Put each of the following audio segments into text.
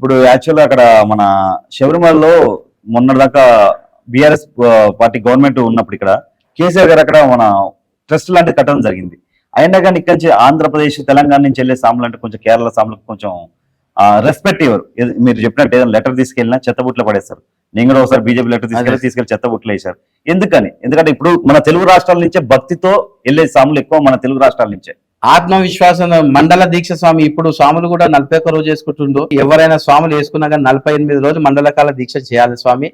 ఇప్పుడు యాక్చువల్ అక్కడ మన శబరిమలలో మొన్నటిదాకా బీఆర్ఎస్ పార్టీ గవర్నమెంట్ ఉన్నప్పుడు ఇక్కడ కేసీఆర్ గారు అక్కడ మన ట్రస్ట్ లాంటిది కట్టడం జరిగింది. అయినా కానీ ఇక్కడి నుంచి ఆంధ్రప్రదేశ్ తెలంగాణ నుంచి వెళ్ళే సాములు అంటే కొంచెం కేరళ సాములకు కొంచెం రెస్పెక్ట్ ఇవ్వరు. మీరు చెప్పినట్టు ఏదైనా లెటర్ తీసుకెళ్ళినా చెత్తబుట్లో పడేస్తారు. నేను కూడా ఒకసారి బీజేపీ లెటర్ తీసుకెళ్ళి తీసుకెళ్ళి చెత్తబుట్లో వేశారు. ఎందుకని? ఎందుకంటే ఇప్పుడు మన తెలుగు రాష్ట్రాల నుంచే భక్తితో వెళ్ళే సాములు ఎక్కువ మన తెలుగు రాష్ట్రాల నుంచే. ఆత్మవిశ్వాసం మండల దీక్ష స్వామి ఇప్పుడు స్వాములు కూడా నలభై ఒక్క రోజు వేసుకుంటుండో ఎవరైనా స్వాములు వేసుకున్నా కానీ నలభై ఎనిమిది రోజులు మండల కాల దీక్ష చేయాలి స్వామి.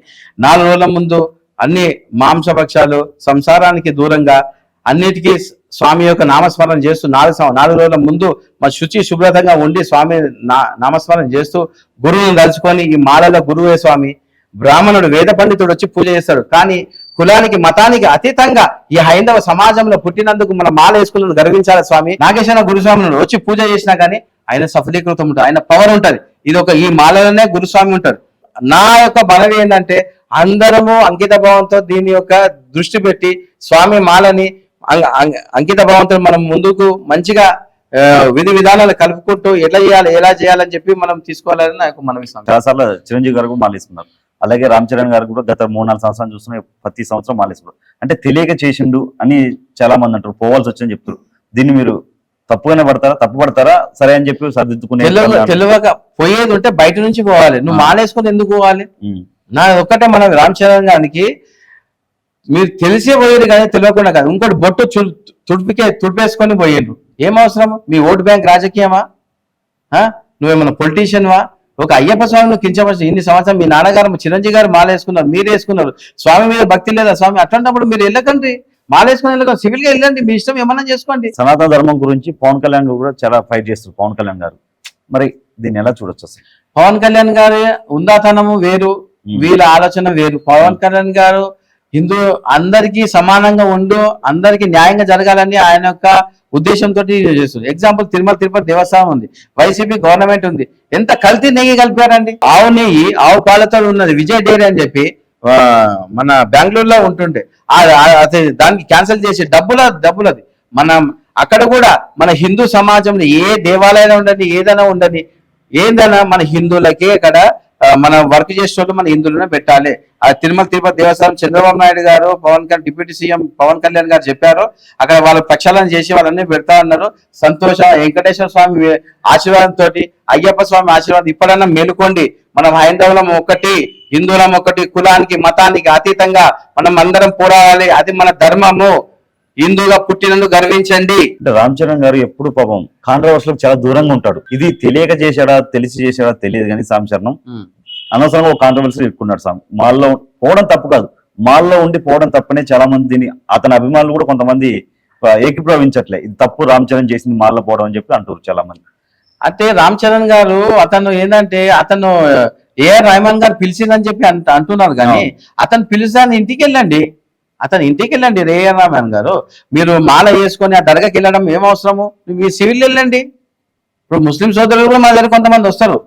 నాలుగు రోజుల ముందు అన్ని మాంసభక్షాలు సంసారానికి దూరంగా అన్నిటికీ స్వామి యొక్క నామస్మరణ చేస్తూ నాలుగు నాలుగు రోజుల ముందు మా శుచి శుభ్రతంగా ఉండి స్వామి నా నామస్మరణ చేస్తూ గురువుని తలుచుకొని ఈ మాలలో గురువే స్వామి. బ్రాహ్మణుడు వేద పండితుడు వచ్చి పూజ చేస్తాడు. కానీ కులానికి మతానికి అతీతంగా ఈ హైందవ సమాజంలో పుట్టినందుకు మన మాల వేసుకులను గర్వించాలి స్వామి? నాగేశ్వర గురుస్వామిని వచ్చి పూజ చేసినా కానీ ఆయన సఫలీకృతం ఉంటుంది ఆయన పవర్ ఉంటది. ఇది ఒక ఈ మాలలోనే గురుస్వామి ఉంటాడు. నా యొక్క బలం ఏంటంటే అందరము అంకిత భావంతో దీని యొక్క దృష్టి పెట్టి స్వామి మాలని అంకిత భావంతో మనం ముందుకు మంచిగా విధి విధానాలు కలుపుకుంటూ ఎట్లా చేయాలి ఎలా చేయాలని చెప్పి మనం తీసుకోవాలని నాకు మనవి స్వామి. చాలాసార్లు చిరంజీవి గారు కూడా అలాగే రామ్ చరణ్ గారు కూడా గత మూడు నాలుగు సంవత్సరాలు చూస్తున్న ప్రతి సంవత్సరం మాలేసుకున్నారు అంటే తెలియక చేసిండు అని చాలా మంది అంటారు పోవాల్సి వచ్చిందని చెప్తారు దీన్ని మీరు తప్పుగానే పడతారా తప్పు పడతారా సరే అని చెప్పి సర్దిద్దుకునే తెలియక పోయేది ఉంటే బయట నుంచి పోవాలి. నువ్వు. మాలేసుకొని ఎందుకు పోవాలి? నా ఒక్కటే మన రామ్ చరణ్ గారికి మీరు తెలిసే పోయేది కానీ తెలియకుండా కాదు. ఇంకోటి బొట్టు తుడిపికే తుడిపేసుకొని పోయిండ్రు ఏం అవసరం మీ ఓటు బ్యాంక్ రాజకీయమా? నువ్వేమన్నా పొలిటీషియన్ వా ఒక అయ్యప్ప స్వామిని కించవచ్చు ఇన్ని సంవత్సరం మీ నాన్నగారు చిరంజీవి గారు మాల వేసుకున్నారు మీరు వేసుకున్నారు. స్వామి మీద భక్తి లేదా స్వామి? అట్లాంటప్పుడు మీరు వెళ్ళకండి. మాల వేసుకుని వెళ్ళకండి. సివిల్గా వెళ్ళండి. మీ ఇష్టం ఏమన్నా చేసుకోండి. సనాతన ధర్మం గురించి పవన్ కళ్యాణ్ గారు కూడా చాలా ఫైట్ చేస్తారు పవన్ కళ్యాణ్ గారు. మరి దీన్ని ఎలా చూడొచ్చు పవన్ కళ్యాణ్ గారి ఉందాతనము వేరు. వీళ్ళ ఆలోచన వేరు. పవన్ కళ్యాణ్ గారు హిందూ అందరికీ సమానంగా ఉండు అందరికీ న్యాయంగా జరగాలని ఆయన యొక్క ఉద్దేశంతో చేస్తుంది ఎగ్జాంపుల్ తిరుమల తిరుపతి దేవస్థానం ఉంది వైసీపీ గవర్నమెంట్ ఉంది. ఎంత కల్తీ నెయ్యి కలిపారండి? ఆవు నెయ్యి ఆవు పాలతో ఉన్నది విజయ్ డైరీ అని చెప్పి మన బెంగళూరులో ఉంటుండే. దానికి క్యాన్సిల్ చేసి డబ్బుల డబ్బులది. మనం అక్కడ కూడా మన హిందూ సమాజంలో ఏ దేవాలయం ఉండని ఏదైనా ఉండని ఏందైనా మన హిందువులకే అక్కడ మనం వర్క్ చేసేటోళ్ళు మన హిందువులనే పెట్టాలి. ఆ తిరుమల తిరుపతి దేవస్థానం చంద్రబాబు నాయుడు గారు పవన్ కళ్యాణ్ డిప్యూటీ సీఎం పవన్ కళ్యాణ్ గారు చెప్పారు. అక్కడ వాళ్ళ ప్రక్షాళన చేసి వాళ్ళని పెడతా అన్నారు. సంతోష వెంకటేశ్వర స్వామి ఆశీర్వాదంతో అయ్యప్ప స్వామి ఆశీర్వాదం ఇప్పుడన్నా మేలుకోండి. మనం హైందవులం ఒకటి హిందువులం ఒకటి కులానికి మతానికి అతీతంగా మనం అందరం పోరాడాలి. అది మన ధర్మము. హిందువుగా పుట్టినందుకు గర్వించండి. అంటే రామ్ చరణ్ గారు ఎప్పుడు పాపం కాంట్రవర్సీలకు చాలా దూరంగా ఉంటాడు. ఇది తెలియక చేశాడా తెలిసి చేశాడా తెలియదు కానీ సామ్ చరణం అనవసరంగా ఒక కాంట్రవర్సీ ఇట్టుకున్నాడు సామ్. మాల్లో పోవడం తప్పు కాదు. మాల్లో ఉండి పోవడం తప్పనే చాలా మంది దీన్ని అతని అభిమానులు కూడా కొంతమంది ఏకీభవించట్లే. ఇది తప్పు రామ్ చరణ్ చేసింది మాల్లో పోవడం అని చెప్పి అంటారు చాలా మంది. అంటే రామ్ చరణ్ గారు అతను ఏంటంటే అతను ఏఆర్ రెహమాన్ గారు పిలిచిందని చెప్పి అంట అంటున్నారు కానీ అతను పిలిచాను ఇంటికి వెళ్ళండి. అతను ఇంటికి వెళ్ళండి ఏఆర్ గారు. మీరు మాల వేసుకొని ఆ దర్గాకి వెళ్ళడం ఏం అవసరము? మీ సివిల్ వెళ్ళండి. ఇప్పుడు ముస్లిం సోదరులు కూడా మా దగ్గర కొంతమంది వస్తారు.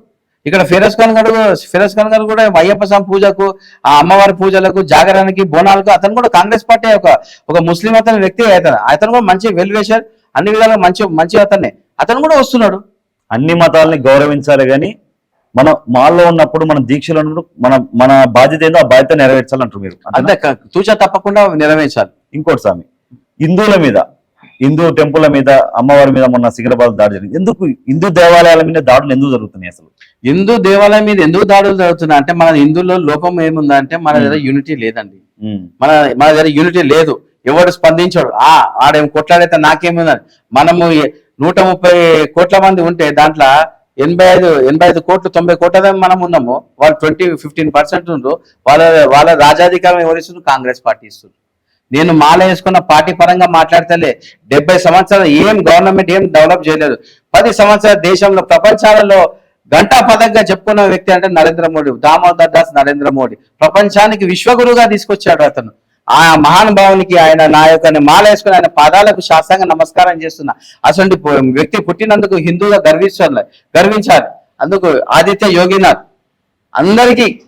ఇక్కడ ఫిరోజ్ ఖాన్ గారు ఫిరోజ్ ఖాన్ గారు కూడా అయ్యప్ప స్వామి పూజకు ఆ అమ్మవారి పూజలకు జాగరణకి బోనాలకు అతను కూడా కాంగ్రెస్ పార్టీ ఒక ఒక ముస్లిం అతని వ్యక్తి అతను. అతను కూడా మంచి వెల్వేషర్ అన్ని విధాలుగా మంచి మంచి అతనే. అతను కూడా వస్తున్నాడు. అన్ని మతాలని గౌరవించాలి కానీ మనం మాల్లో ఉన్నప్పుడు మన దీక్షలో ఉన్నప్పుడు మన మన బాధ్యత ఏందో ఆ బాధ్యత నెరవేర్చాలంటారు మీరు? అంతే తూచా తప్పకుండా నెరవేర్చాలి. ఇంకోటి స్వామి హిందువుల మీద హిందూ టెంపుల్ల మీద అమ్మవారి మీద మొన్న సికింద్రాబాద్ దాడి జరిగింది. ఎందుకు హిందూ దేవాలయాల మీద దాడులు ఎందుకు జరుగుతున్నాయి అసలు? హిందూ దేవాలయం మీద ఎందుకు దాడులు జరుగుతున్నాయి అంటే మన హిందువుల్లో లోపం ఏముందంటే మన దగ్గర యూనిటీ లేదండి. మన మన దగ్గర యూనిటీ లేదు. ఎవడు స్పందించాడు. ఆ ఆడేం కొట్లాడైతే నాకేముందని మనము నూట ముప్పై కోట్ల మంది ఉంటే దాంట్లో ఎనభై ఐదు ఎనభై ఐదు కోట్లు తొంభై కోట్ల మనం ఉన్నాము. వాళ్ళు ట్వంటీ ఫిఫ్టీన్ పర్సెంట్ ఉండ్రు. వాళ్ళ వాళ్ళ రాజాధికారం ఎవరిస్తున్నారు కాంగ్రెస్ పార్టీ ఇస్తుంది నేను మాల వేసుకున్న పార్టీ పరంగా మాట్లాడితేలే. డెబ్బై సంవత్సరాలు ఏం గవర్నమెంట్ ఏం డెవలప్ చేయలేదు. పది సంవత్సరాల దేశంలో ప్రపంచాలలో గంటా పదంగా చెప్పుకున్న వ్యక్తి అంటే నరేంద్ర మోడీ. దామోదర్ దాస్ నరేంద్ర మోడీ. ప్రపంచానికి విశ్వగురుగా తీసుకొచ్చాడు అతను. ఆ మహానుభావునికి ఆయన నా యొక్క మాల వేసుకుని ఆయన పాదాలకు శాస్త్రంగా నమస్కారం చేస్తున్నా అసలు వ్యక్తి పుట్టినందుకు హిందువుగా గర్వించాలి గర్వించాలి. అందుకు ఆదిత్య యోగినాథ్ అందరికీ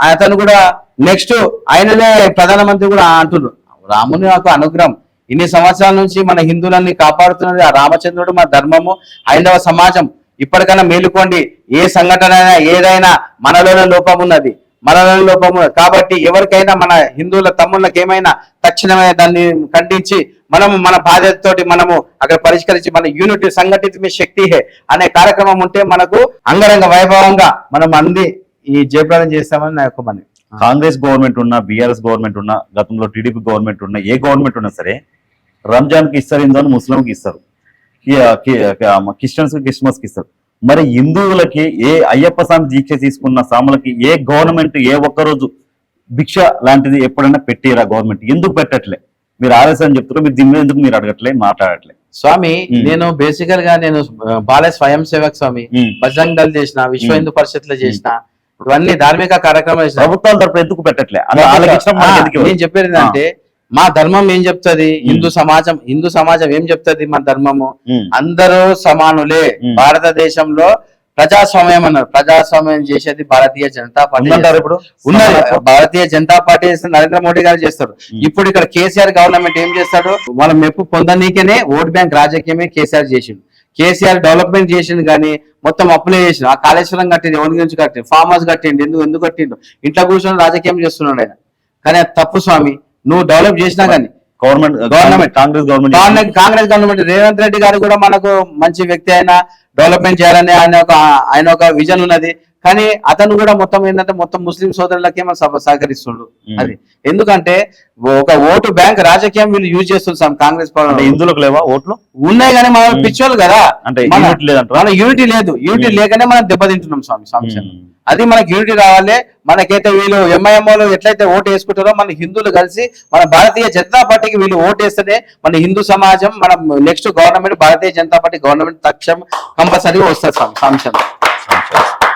అతను కూడా నెక్స్ట్ ఆయననే ప్రధానమంత్రి కూడా అంటున్నారు. రాముని నాకు అనుగ్రహం. ఇన్ని సంవత్సరాల నుంచి మన హిందువులని కాపాడుతున్నది ఆ రామచంద్రుడు మన ధర్మము హైందవ సమాజం. ఇప్పటికైనా మేలుకోండి. ఏ సంఘటన అయినా ఏదైనా మనలోనే లోపం ఉన్నది. మనలోనే లోపము కాబట్టి ఎవరికైనా మన హిందువుల తమ్ముళ్ళకి ఏమైనా తక్షణమే దాన్ని ఖండించి మనము మన బాధ్యతతోటి మనము అక్కడ పరిష్కరించి మన యూనిట్ సంఘటిత మీ శక్తి హే అనే కార్యక్రమం ఉంటే మనకు అంగరంగ వైభవంగా మనం అంది ఈ జయప్రదం చేస్తామని నా యొక్క మనవి. కాంగ్రెస్ గవర్నమెంట్ ఉన్నా బీఆర్ఎస్ గవర్నమెంట్ ఉన్నా గతంలో టీడీపీ గవర్నమెంట్ ఉన్నా ఏ గవర్నమెంట్ ఉన్నా సరే రంజాన్కి ఇస్తారు ఇందో ముస్లింకి ఇస్తారు. క్రిస్టియన్స్ క్రిస్మస్కి ఇస్తారు. మరి హిందువులకి ఏ అయ్యప్ప స్వామి దీక్ష తీసుకున్న సాములకి ఏ గవర్నమెంట్ ఏ ఒక్క రోజు భిక్ష లాంటిది ఎప్పుడైనా పెట్టిరా గవర్నమెంట్ ఎందుకు పెట్టట్లే మీరు ఆలస్యం అని చెప్తారు మీరు దీని మీద ఎందుకు మీరు అడగట్లే మాట్లాడట్లే స్వామి. నేను బేసికల్గా నేను బాలయ స్వయం సేవక్ స్వామి. బజరంగ్ దళ్ చేసిన విశ్వ. హిందూ పరిషత్లో చేసిన ఇవన్నీ ధార్మిక కార్యక్రమాలు ప్రభుత్వాల తరపున ఎందుకు పెట్టట్లే అంటే? నేను చెప్పేది ఏంటంటే మా ధర్మం ఏం చెప్తది? హిందూ సమాజం హిందూ సమాజం ఏం చెప్తది మన ధర్మము. అందరూ సమానులే. భారతదేశంలో ప్రజాస్వామ్యం అన్నారు. ప్రజాస్వామ్యం చేసేది భారతీయ జనతా పార్టీ ఇప్పుడు? ఉన్నది. భారతీయ జనతా పార్టీ నరేంద్ర మోడీ గారు చేస్తారు. ఇప్పుడు ఇక్కడ కేసీఆర్ గవర్నమెంట్ ఏం చేస్తాడు? వాళ్ళ మెప్పు పొందనీకనే ఓట్ బ్యాంక్ రాజకీయమే కేసీఆర్ చేసిండు. కేసీఆర్ డెవలప్మెంట్ చేసిండు కానీ మొత్తం అప్పులే చేసిండు. ఆ కాళేశ్వరం కట్టిండు ఎవరి గురించి కట్టిండు? ఫార్మ్ హౌస్ కట్టిండు ఎందుకు ఎందుకు కట్టిండు? ఇంట్లో కూర్చొని రాజకీయం చేస్తున్నాడు ఆయన. కానీ తప్పు స్వామి. నువ్వు డెవలప్ చేసినా కానీ government government. Congress government Congress government Revanth Reddy garu కూడా మనకు మంచి వ్యక్తి అయిన డెవలప్మెంట్ చేయాలని ఆయన ఒక ఆయన ఒక విజన్ ఉన్నది కానీ అతను కూడా మొత్తం ఏంటంటే మొత్తం ముస్లిం సోదరులకే మన సహ- సహకరిస్తుండు. అది ఎందుకంటే ఒక ఓటు బ్యాంక్ రాజకీయం వీళ్ళు యూజ్ చేస్తున్నారు కాంగ్రెస్ పార్టీ హిందువులకు లేవా ఓట్లు ఉన్నాయి కానీ మన. పిచ్చోళ్ళు కదా అంటే మన- యూనిట్ లేదు యూనిటీ. లేకనే మనం దెబ్బతింటున్నాం స్వామి ఉమ్. అది మనకి యూనిటీ రావాలి మనకైతే వీళ్ళు ఎంఐఎంఓలు ఎట్లయితే ఓటు వేసుకుంటారో మన హిందువులు కలిసి మన భారతీయ జనతా పార్టీకి వీళ్ళు ఓటు వేస్తేనే మన హిందూ సమాజం మన next government Bharatiya Janata party government తక్షణం కంపల్సరీగా వస్తుంది స్వామి సంతోషం.